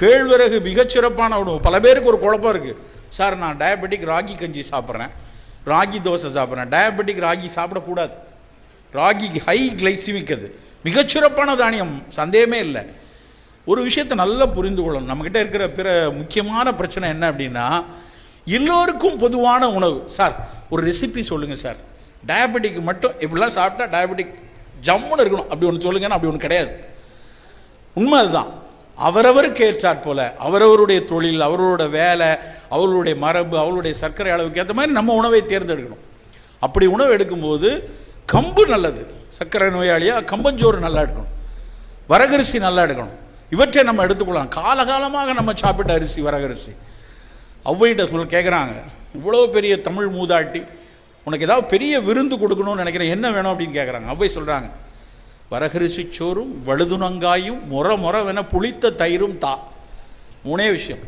கேழ்வரகு மிகச்சிறப்பான உணவு. பல பேருக்கு ஒரு குழப்பம் இருக்குது சார் நான் டயபெட்டிக் ராகி கஞ்சி சாப்பிட்றேன். ராகி தோசை சாப்பிட்றேன். டயபெட்டிக் ராகி சாப்பிடக்கூடாது. ராகி ஹை கிளைசிமிக் அது. மிகச்சிறப்பான தானியம். சந்தேகமே இல்லை. ஒரு விஷயத்தை நல்லா புரிந்து கொள்ளணும். நம்மக்கிட்ட இருக்கிற பிற முக்கியமான பிரச்சனை என்ன அப்படின்னா எல்லோருக்கும் பொதுவான உணவு. சார் ஒரு ரெசிபி சொல்லுங்கள் சார். டயபெட்டிக் மட்டும் இப்படிலாம் சாப்பிட்டா டயபெட்டிக் ஜம்முன்னு இருக்கணும். அப்படி ஒன்று சொல்லுங்கன்னா அப்படி ஒன்று கிடையாது. உண்மை அதுதான். அவரவருக்கு ஏற்றாற் போல அவரவருடைய தொழில் அவரோட வேலை அவர்களுடைய மரபு அவர்களுடைய சர்க்கரை அளவுக்கு ஏற்ற மாதிரி நம்ம உணவை தேர்ந்தெடுக்கணும். அப்படி உணவு எடுக்கும்போது கம்பு நல்லது. சர்க்கரை நோயாளியாக கம்பஞ்சோறு நல்லா எடுக்கணும். வரகரிசி நல்லா எடுக்கணும். இவற்றை நம்ம எடுத்துக்கொள்ளலாம். காலகாலமாக நம்ம சாப்பிட்ட அரிசி வரகரிசி. ஔவைகிட்ட சொல்ல கேட்குறாங்க இவ்வளோ பெரிய தமிழ் மூதாட்டி உனக்கு ஏதாவது பெரிய விருந்து கொடுக்கணும்னு நினைக்கிறேன் என்ன வேணும் அப்படின்னு கேட்குறாங்க அவ்வை சொல்கிறாங்க வரகரிசி சோறும் வழுதுணங்காயும் முற முறவென புளித்த தயிரும் தா. மூணே விஷயம்.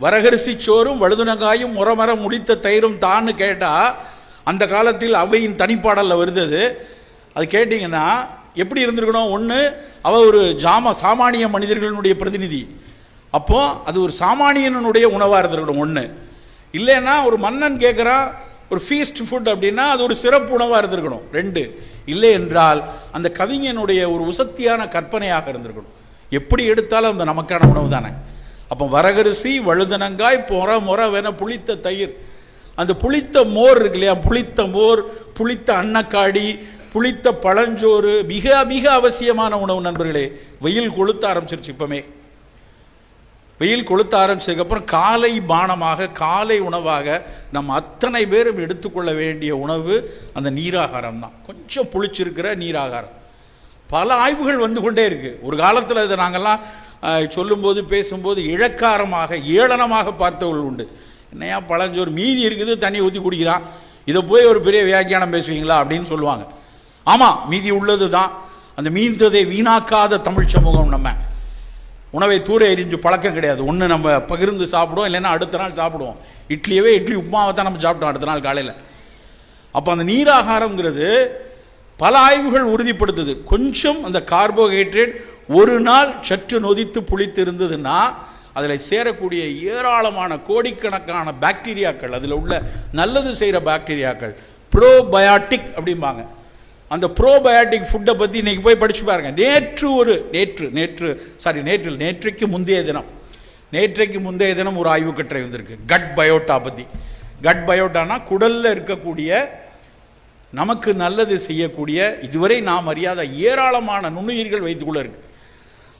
வரகரிசி சோறும் வழுதுணங்காயும் முறமர முடித்த தயிரும் தான்னு கேட்டால் அந்த காலத்தில் அவையின் தனிப்பாடலில் வருது அது கேட்டிங்கன்னா எப்படி இருந்திருக்கணும்? ஒன்று அவ ஒரு ஜாம சாமானிய மனிதர்களினுடைய பிரதிநிதி. அப்போது அது ஒரு சாமானியனுடைய உணவாக இருந்திருக்கணும் ஒன்று இல்லைன்னா ஒரு மன்னன் கேட்குறான் ஒரு ஃபீஸ்ட் ஃபுட் அப்படின்னா அது ஒரு சிறப்பு உணவாக இருந்திருக்கணும். ரெண்டு இல்லை என்றால் அந்த கவிஞனுடைய ஒரு உசத்தியான கற்பனையாக இருந்திருக்கணும். எப்படி எடுத்தாலும் அந்த நமக்கான உணவு தானே. அப்போ வரகரிசி வழுதனங்காய் பொற முற வேண புளித்த தயிர். அந்த புளித்த மோர் இருக்கு இல்லையா? புளித்த மோர் புளித்த அன்னக்காடி புளித்த பழஞ்சோறு மிக மிக அவசியமான உணவு நண்பர்களே வெயில் கொளுத்த ஆரம்பிச்சிருச்சு இப்போமே. வெயில் கொளுத்த ஆரம்பிச்சதுக்கப்புறம் காலை பானமாக காலை உணவாக நம்ம அத்தனை பேரும் எடுத்துக்கொள்ள வேண்டிய உணவு அந்த நீராகாரம் தான் கொஞ்சம் புளிச்சிருக்கிற நீராகாரம். பல ஆய்வுகள் வந்து கொண்டே இருக்குது ஒரு காலத்தில் இதை நாங்கள்லாம் சொல்லும்போது பேசும்போது இழக்காரமாக ஏளனமாக பார்த்தவர்கள் உண்டு. என்னையா பழஞ்சோறு மீதி இருக்குது தண்ணி ஊற்றி குடிக்கிறான். இதை போய் ஒரு பெரிய வியாக்கியானம் பேசுவீங்களா அப்படின்னு சொல்லுவாங்க. ஆமாம் மீதி உள்ளது தான் அந்த மீந்ததை வீணாக்காத தமிழ் சமூகம் நம்ம. உணவை தூர எரிஞ்சு பழக்கம் கிடையாது. ஒன்று நம்ம பகிர்ந்து சாப்பிடுவோம் இல்லைன்னா அடுத்த நாள் சாப்பிடுவோம். இட்லியவே இட்லி உப்புமாவை தான் நம்ம சாப்பிட்டோம் அடுத்த நாள் காலையில். அப்போ அந்த நீராகாரங்கிறது பல ஆய்வுகள் உறுதிப்படுத்துது. கொஞ்சம் அந்த கார்போஹைட்ரேட் ஒரு நாள் சற்று நொதித்து புளித்து இருந்ததுன்னா அதில் சேரக்கூடிய ஏராளமான கோடிக்கணக்கான பாக்டீரியாக்கள் அதில் உள்ள நல்லது செய்கிற பாக்டீரியாக்கள் ப்ரோபயாட்டிக் அப்படிம்பாங்க. அந்த ப்ரோபயோட்டிக் ஃபுட்டை பற்றி இன்னைக்கு போய் படித்து பாருங்க. நேற்று ஒரு நேற்று நேற்று சாரி நேற்று நேற்றைக்கு முந்தைய தினம். நேற்றைக்கு முந்தைய தினம் ஒரு ஆய்வு கட்டுரை வந்திருக்கு. கட் பயோட்டா பற்றி கட் பயோட்டானா குடலில் இருக்கக்கூடிய நமக்கு நல்லது செய்யக்கூடிய இதுவரை நாம் அறியாத ஏராளமான நுண்ணுயிர்கள் வைத்துக்குள்ளே இருக்குது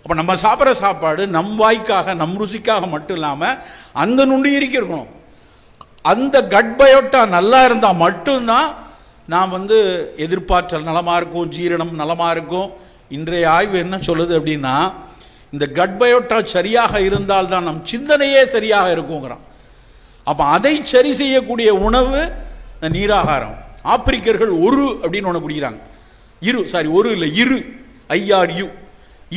அப்போ நம்ம சாப்பிட்ற சாப்பாடு நம் வாய்க்காக நம் ருசிக்காக மட்டும் இல்லாமல் அந்த நுண்ணுயிரிக்கு இருக்கணும். அந்த கட் பயோட்டா நல்லா இருந்தால் மட்டும்தான் நாம் வந்து எதிர்பார்த்தல் நலமாக இருக்கும் ஜீரணம் நலமாக இருக்கும். இன்றைய ஆய்வு என்ன சொல்லுது அப்படின்னா இந்த கட்பயோட்டா சரியாக சரியாக இருந்தால்தான் நம் சிந்தனையே சரியாக இருக்குங்கிறான். அப்போ அதை சரி செய்யக்கூடிய உணவு நீராகாரம். ஆப்பிரிக்கர்கள் ஒரு அப்படின்னு ஒன்று குடிக்கிறாங்க. இரு சாரி ஒரு இல்லை இரு. ஐஆர்யு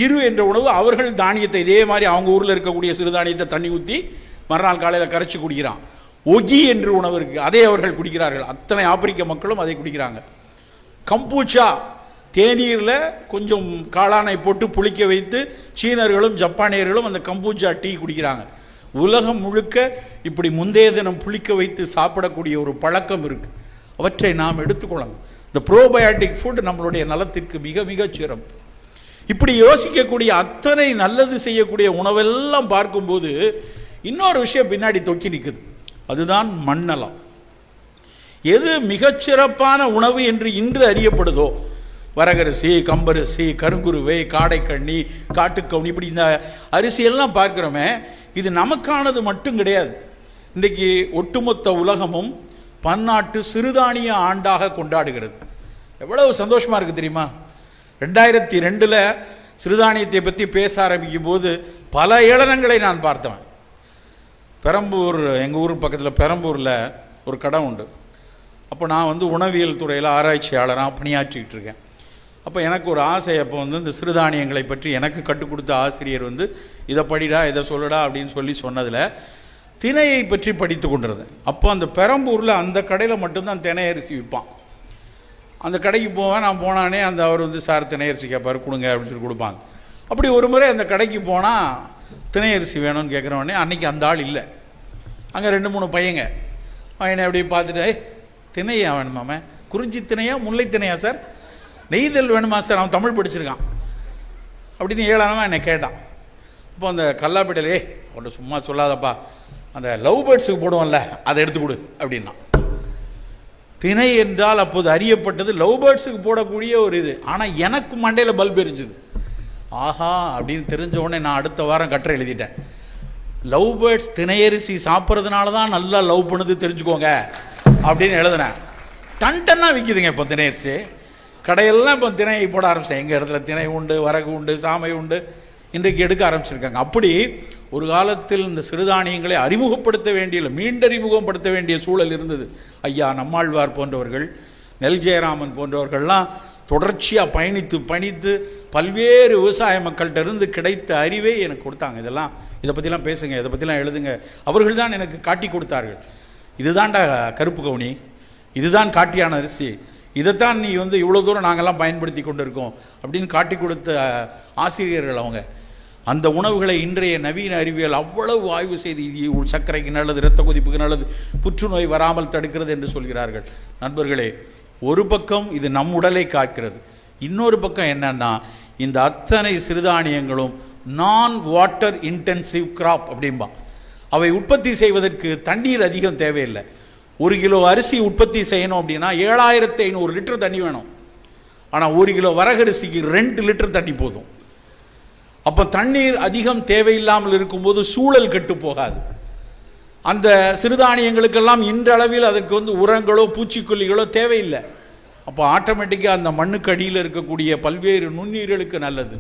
இரு என்ற உணவு அவர்கள் தானியத்தை இதே மாதிரி அவங்க ஊரில் இருக்கக்கூடிய சிறுதானியத்தை தண்ணி ஊற்றி மறுநாள் காலையில் கரைச்சி குடிக்கிறான். ஒகி என்று உணவு இருக்கு. அதை அவர்கள் குடிக்கிறார்கள். அத்தனை ஆப்பிரிக்க மக்களும் அதை குடிக்கிறாங்க. கம்பூச்சா தேநீரில் கொஞ்சம் காளானை போட்டு புளிக்க வைத்து சீனர்களும் ஜப்பானியர்களும் அந்த கம்பூச்சா டீ குடிக்கிறாங்க. உலகம் முழுக்க இப்படி முந்தைய தினம் புளிக்க வைத்து சாப்பிடக்கூடிய ஒரு பழக்கம் இருக்கு. அவற்றை நாம் எடுத்துக்கொள்ளணும். இந்த ப்ரோபயாட்டிக் ஃபுட் நம்மளுடைய நலத்திற்கு மிக மிக சிறப்பு. இப்படி யோசிக்கக்கூடிய அத்தனை நல்லது செய்யக்கூடிய உணவெல்லாம் பார்க்கும்போது இன்னொரு விஷயம் பின்னாடி தொக்கி நிற்குது அதுதான் மண்ணலம் எது மிகச்சிறப்பான உணவு என்று இன்று அறியப்படுதோ வரகரிசி கம்பரிசி கருங்குருவை காடைக்கண்ணி காட்டுக்கவுனி இப்படி இந்த அரிசியெல்லாம் பார்க்குறோமே இது நமக்கானது மட்டும் கிடையாது. இன்றைக்கி ஒட்டுமொத்த உலகமும் பன்னாட்டு சிறுதானிய ஆண்டாக கொண்டாடுகிறது. எவ்வளவு சந்தோஷமாக இருக்குது தெரியுமா? ரெண்டாயிரத்தி ரெண்டில் சிறுதானியத்தை பற்றி பேச ஆரம்பிக்கும் போது பல ஏளனங்களை நான் பார்த்தவன். பெரம்பூர் எங்கள் ஊர் பக்கத்தில் பெரம்பூரில் ஒரு கடை உண்டு. அப்போ நான் வந்து உணவியல் துறையில் ஆராய்ச்சியாளராக பணியாற்றிக்கிட்டு இருக்கேன். அப்போ எனக்கு ஒரு ஆசை அப்போ வந்து இந்த சிறுதானியங்களை பற்றி எனக்கு கற்றுக் கொடுத்த ஆசிரியர் வந்து இதை படிடா இதை சொல்லுடா அப்படின்னு சொல்லி சொன்னதில் திணையை பற்றி படித்து கொண்டிருந்தேன். அப்போ அந்த பெரம்பூரில் அந்த கடையில் மட்டும்தான் தினை அரிசி விற்பான் அந்த கடைக்கு போவேன் நான் போனானே அந்த அவர் வந்து சார் தினை அரிசி கேட்பார் கொடுங்க அப்படின்னு சொல்லி கொடுப்பாங்க. அப்படி ஒரு முறை அந்த கடைக்கு போனால் திணை அரிசி வேணும்னு கேட்குறவொடனே அன்னைக்கு அந்த ஆள் இல்லை. அங்கே ரெண்டு மூணு பையங்க. பையனை அப்படியே பார்த்துட்டு "ஏய், திணையா வேணுமாமே குறிஞ்சி திணையா முல்லை திணையா சார்? நெய்தல் வேணுமா சார்? அவன் தமிழ் படிச்சிருக்கான். அப்படின்னு ஏழானவன் என்னை கேட்டான். இப்போ அந்த கல்லாப்பேட்டையில் ஏய் அவன்கிட்ட சும்மா சொல்லாதப்பா. அந்த லவ் பேர்ட்ஸுக்கு போடுவோம்ல அதை எடுத்து கொடு அப்படின்னா திணை என்றால் அப்போது அறியப்பட்டது லவ் பேர்ட்ஸுக்கு போடக்கூடிய ஒரு இது. ஆனால் எனக்கு மண்டையில் பல்ப் எரிஞ்சுது. ஆஹா அப்படின்னு தெரிஞ்ச உடனே நான் அடுத்த வாரம் கட்டுரை எழுதிட்டேன். லவ் பேர்ட்ஸ் திணையரிசி சாப்பிட்றதுனால தான் நல்லா லவ் பண்ணுது தெரிஞ்சுக்கோங்க அப்படின்னு எழுதினேன். டன் டன்னாக விற்கிதுங்க இப்போ திணையரிசி. கடையெல்லாம் இப்போ திணையை போட ஆரம்பிச்சிட்டேன். எங்கள் இடத்துல திணை உண்டு வரகு உண்டு சாமை உண்டு இன்றைக்கு எடுக்க ஆரம்பிச்சிருக்காங்க. அப்படி ஒரு காலத்தில் இந்த சிறுதானியங்களை அறிமுகப்படுத்த வேண்டிய மீண்டறிமுகப்படுத்த வேண்டிய சூழல் இருந்தது. ஐயா நம்மாழ்வார் போன்றவர்கள் நெல் ஜெயராமன் போன்றவர்கள்லாம் தொடர்ச்சியாக பயணித்து பயணித்து பல்வேறு விவசாய மக்கள்கிட்ட இருந்து கிடைத்த அறிவை எனக்கு கொடுத்தாங்க. இதெல்லாம் இதை பற்றிலாம் பேசுங்க இதை பற்றிலாம் எழுதுங்க. அவர்கள் தான் எனக்கு காட்டி கொடுத்தார்கள். இதுதான்டா கருப்பு கவுனி. இதுதான் காட்டியான அரிசி. இதைத்தான் நீ வந்து இவ்வளோ தூரம் நாங்கள்லாம் பயன்படுத்தி கொண்டு இருக்கோம் அப்படின்னு காட்டி கொடுத்த ஆசிரியர்கள் அவங்க. அந்த உணவுகளை இன்றைய நவீன அறிவியல் அவ்வளவு ஆய்வு செய்து இது சர்க்கரைக்கு நல்லது இரத்த கொதிப்புக்கு நல்லது புற்றுநோய் வராமல் தடுக்கிறது என்று சொல்கிறார்கள். நண்பர்களே ஒரு பக்கம் இது நம் உடலை காக்கிறது இன்னொரு பக்கம் என்னன்னா இந்த அத்தனை சிறுதானியங்களும் நான் வாட்டர் இன்டென்சிவ் கிராப் அப்படிம்பா. அவை உற்பத்தி செய்வதற்கு தண்ணீர் அதிகம் தேவையில்லை. ஒரு கிலோ அரிசி உற்பத்தி செய்யணும் அப்படின்னா ஏழாயிரத்தி ஐநூறு லிட்டர் தண்ணி வேணும். ஆனால் ஒரு கிலோ வரகரிசிக்கு ரெண்டு லிட்டர் தண்ணி போதும். அப்போ தண்ணீர் அதிகம் தேவையில்லாமல் இருக்கும்போது சூழல் கெட்டு போகாது. அந்த சிறுதானியங்களுக்கெல்லாம் இன்றளவில் அதற்கு வந்து உரங்களோ பூச்சிக்கொல்லிகளோ தேவையில்லை. அப்போ ஆட்டோமேட்டிக்காக அந்த மண்ணுக்கு அடியில் இருக்கக்கூடிய பல்வேறு நுண்ணுயிர்களுக்கு நல்லது.